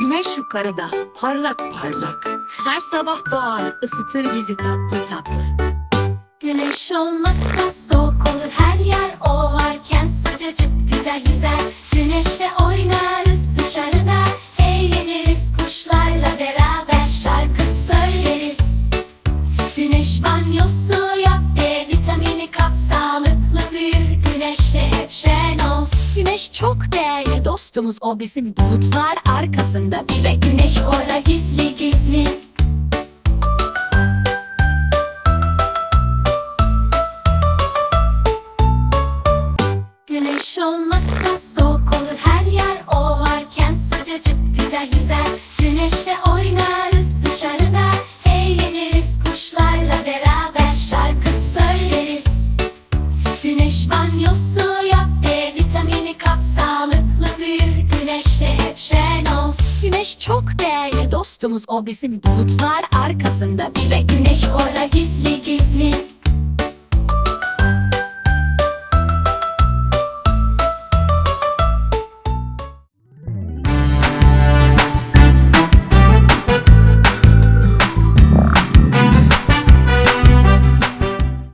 yukarıda parlak parlak. Her sabah doğar ısıtır bizi tatlı tatlı. Güneş olmazsa soğuk olur her yer O varken sıcacık güzel güzel. Güneşle oynarız dışarıda Eğleniriz kuşlarla beraber Şarkı söyleriz. Güneş banyosu yap D vitamini kap Sağlıklı büyür. Güneşle hep şen ol Güneş çok değerli dostumuz o bizim bulutlar arkasında. Bile Güneş orada gizli gizli. Güneş olmazsa soğuk olur her yer O varken. Sıcacık güzel güzel. Güneşle oynarız dışarıda. Eğleniriz kuşlarla beraber. Şarkı söyleriz. Güneş banyosu yap güneşle hep şen ol Güneş çok değerli dostumuz o bizim bulutlar arkasında. Bile Güneş gizli